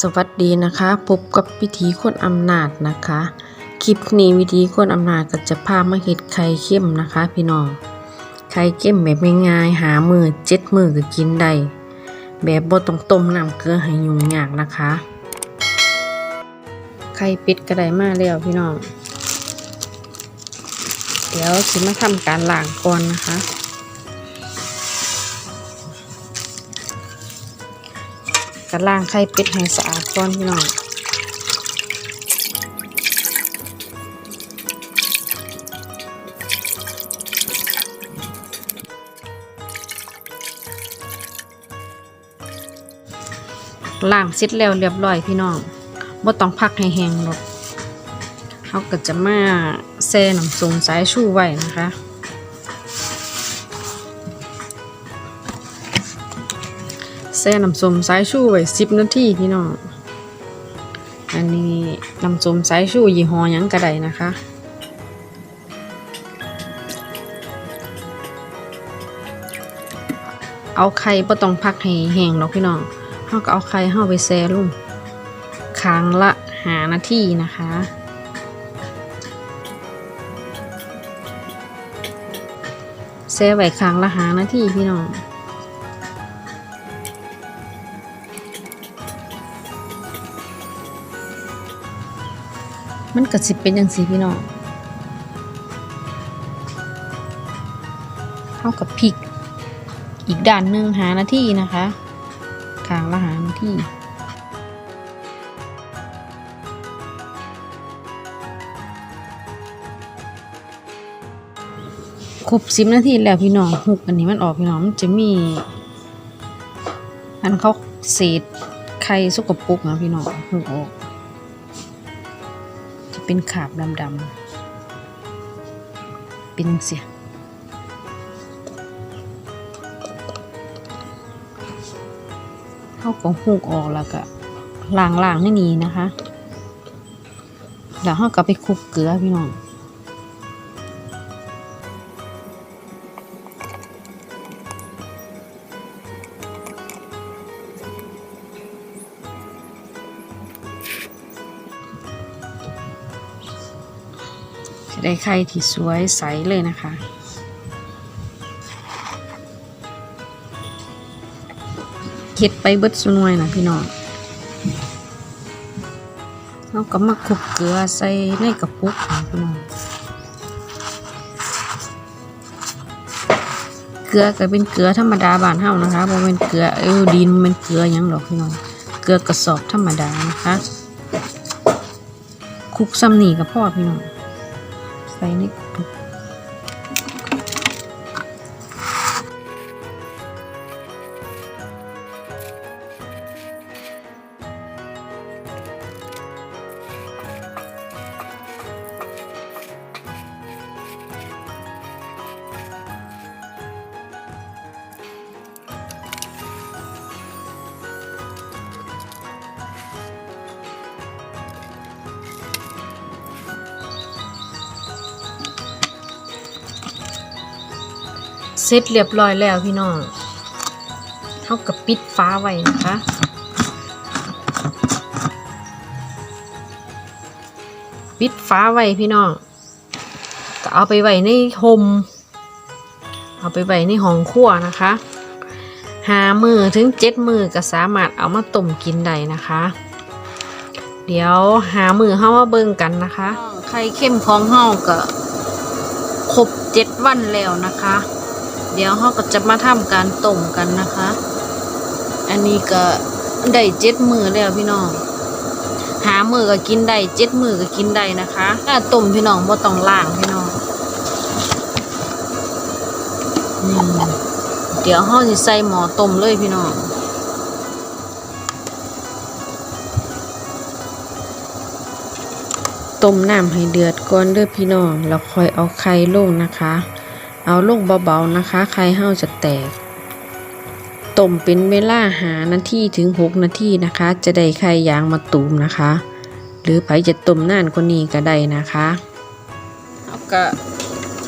สวัสดีนะคะพบกับวิธีคนอำนาจนะคะ คลิปนี้วิธีคนอำนาจก็จะพามาเห็ดไข่เข้มนะคะ พี่น้องไข่เข้มแบบง่ายๆหามือเจ็ดมือก็กินได้แบบบ่ต้องต้มน้ำเกลือให้ยุ่งยากนะคะ ไข่ปิดก็ได้มาแล้วพี่น้องเดี๋ยวสิมาทำการล้างก่อนนะคะ กระล่างไข่เป็ดให้สะอาดก่อนพี่น้องล้างเสร็จแล้วเรียบร้อยพี่น้องบ่ต้องพักให้แห้งหรอกเขาก็จะมาแช่น้ำส้มสายชูไว้นะคะ แช่น้ำส้มสายชูไว้สิบนาทีพี่น้อง อันนี้น้ำส้มสายชูยี่ห้อยังก็ได้นะคะเอาไข่บ่ต้องพักให้แห้งหรอกพี่น้องเฮาก็เอาไข่เฮาไปแช่ลงค้างละหานาทีนะคะแช่ไว้ค้างละหานาทีพี่น้อง มันก็สิเป็นอย่างสีพี่น้องเท่ากับพริก อีกด้านหนึ่งหานาทีนะคะคางละหานาทีครบสิบนาทีแล้วพี่น้องหุกอันนี้มันออกพี่น้องมันจะมี อันเขาเศษไข่สกปรกนะพี่น้องหุกออก เป็นขาบดำๆเป็นเสียเขาก็หูกออกแล้วก็ล้างล้างให้นีนะคะ แล้วเขาก็ไปคลุกเกลือพี่น้อง จะได้ไข่ที่สวยใสเลยนะคะเฮ็ดไปเบิดสนวยนะพี่น้องเราก็มาคลุกเกลือใส่ในกระปุกค่ะพี่น้องเกลือก็เป็นเกลือธรรมดาบ้านเฮานะคะบ่เป็นเกลือเออดินเป็นเกลือยังหรอกพี่น้อง เกลือกระสอบธรรมดานะคะ คุกซ้ำหนีกับพ่อพี่น้อง ใส่ เสร็จเรียบร้อยแล้วพี่น้องเท่ากับปิดฟ้าไว้นะคะปิดฟ้าไว้พี่น้องก็เอาไปไว้ในโฮมเอาไปไว้ในห้องครัวนะคะหามือถึงเจ็ดมือก็สามารถเอามาต้มกินได้นะคะ เดี๋ยวหามือเข้ามาเบิ่งกันนะคะไข่เข้มของเฮาก็ครบเจ็ดวันแล้วนะคะ เดี๋ยวเราก็จะมาทำการต้มกันนะคะ อันนี้ก็ได้เจ็ดมือแล้วพี่น้อง หามือก็กินได้เจ็ดมือก็กินได้นะคะถ้าต้มพี่น้องบ่ต้องล้างพี่น้องอเดี๋ยวเราสิใส่หม้อต้มเลยพี่น้องต้มน้ำให้เดือดก่อนเด้อพี่น้องแล้วค่อยเอาไข่ลงนะคะ เอาลงเบาๆนะคะ ไข่เห่าจะแตก ต้มเป็นเวลาหานาทีถึงหกนาทีนะคะ จะได้ไข่ยางมาตูมนะคะ หรือไผจะต้มนานกว่านี้ก็ได้นะคะเอาก็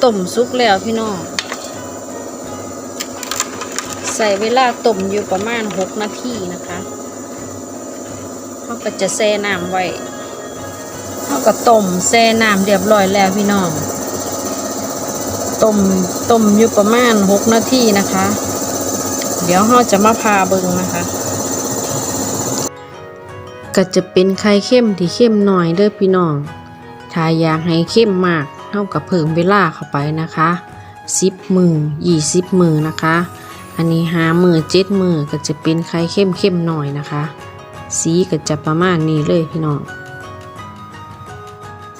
ต้มสุกแล้วพี่น้อง ใส่เวลาต้มอยู่ประมาณหกนาทีนะคะเขาก็จะแช่น้ำไว้เขาก็ต้มแช่น้ำเรียบร้อยแล้วพี่น้อง ต้มต้มอยู่ประมาณหกนาทีนะคะ เดี๋ยวเราจะมาพาเบิงนะคะ ก็จะเป็นไข่เข้มที่เข้มหน่อยเด้อพี่น้อง ถ้าอยากให้เข้มมากเท่ากับเพิ่มเวลาเข้าไปนะคะสิบมือยี่สิบมือนะคะ อันนี้หามือเจ็ดมือก็จะเป็นไข่เข้มเข้มหน่อยนะคะ สีก็จะประมาณนี้เลยพี่น้อง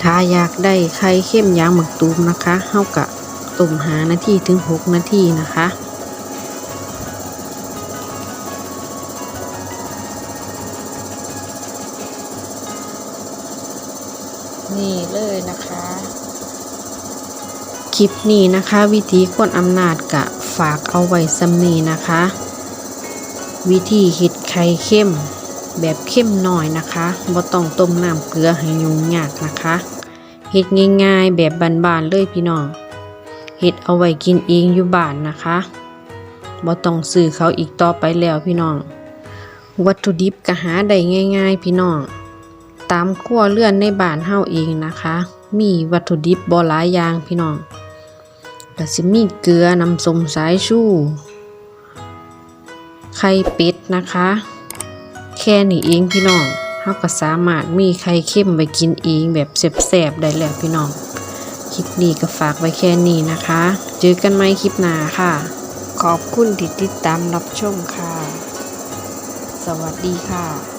ถ้าอยากได้ไข่เข้มยางหมึกตูมนะคะเท่ากับ ต้มหานาทีถึงหกนาทีนะคะ นี่เลยนะคะ คลิปนี้นะคะ วิธีคนอำนาจกะฝากเอาไว้สำนีนะคะ วิธีเห็ดไข่เข้มแบบเข้มหน่อยนะคะบ่ต้องต้มน้ำเกลือให้ยุ่งยากนะคะเห็ดง่ายๆ แบบบานๆเลยพี่น้อง เห็ดเอาไว้กินเองอยู่บ้านนะคะบ่ต้องซื้อเขาอีกต่อไปแล้วพี่น้อง วัตถุดิบก็หาได้ง่าย ๆ พี่น้อง ตามครัวเรือนในบ้านเฮาเองนะคะ มีวัตถุดิบบ่หลายอย่างพี่น้องก็สิมีเกลือน้ำส้มสายชูไข่เป็ดนะคะ แค่นี้เองพี่น้องเฮาก็สามารถมีไข่เค็มไว้กินเองแบบแซ่บๆได้แล้วพี่น้อง คลิปนี้ก็ฝากไว้แค่นี้นะคะ เจอกันใหม่คลิปหน้าค่ะ ขอบคุณที่ติดตามรับชมค่ะ สวัสดีค่ะ